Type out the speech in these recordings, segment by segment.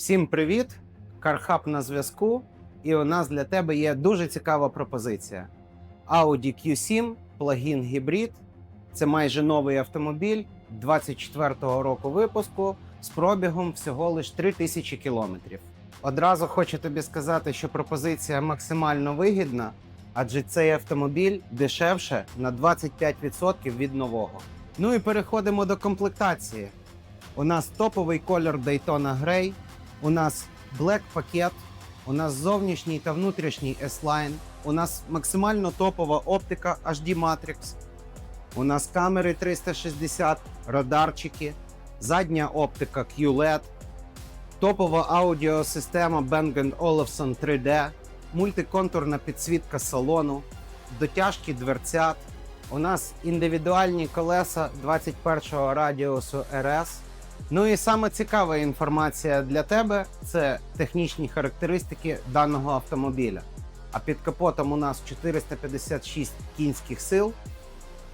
Всім привіт! Кархаб на зв'язку. І у нас для тебе є дуже цікава пропозиція. Audi Q7 плагін гібрид. Це майже новий автомобіль 24-го року випуску з пробігом всього лиш 3000 кілометрів. Одразу хочу тобі сказати, що пропозиція максимально вигідна, адже цей автомобіль дешевше на 25% від нового. Ну і переходимо до комплектації. У нас топовий колір Daytona Grey, у нас Black пакет, у нас зовнішній та внутрішній S-Line, у нас максимально топова оптика HD Matrix, у нас камери 360, радарчики, задня оптика QLED, топова аудіосистема Bang Olufsen 3D, мультиконтурна підсвітка салону, дотяжки дверцят. У нас індивідуальні колеса 21-го радіусу RS. Ну і саме цікава інформація для тебе це технічні характеристики даного автомобіля. А під капотом у нас 456 кінських сил,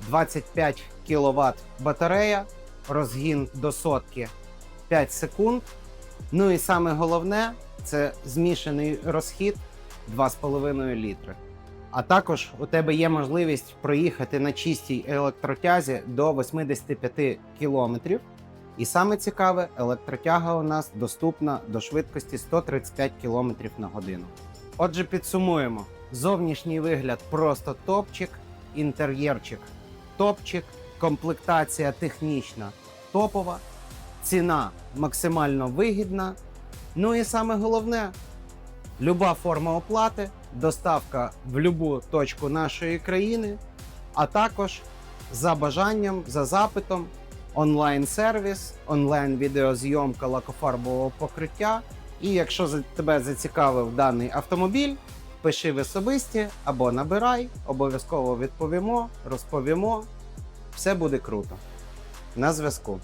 25 кВт батарея, розгін до сотки 5 секунд. Ну і саме головне це змішаний розхід 2,5 літри. А також у тебе є можливість проїхати на чистій електротязі до 85 кілометрів. І саме цікаве, електротяга у нас доступна до швидкості 135 км на годину. Отже, підсумуємо: зовнішній вигляд просто топчик, інтер'єрчик топчик, комплектація технічна топова, ціна максимально вигідна. Ну і саме головне, люба форма оплати, доставка в будь-яку точку нашої країни, а також за бажанням, за запитом онлайн-сервіс, онлайн-відеозйомка лакофарбового покриття. І якщо тебе зацікавив даний автомобіль, пиши в особисті або набирай, обов'язково відповімо, розповімо. Все буде круто. На зв'язку.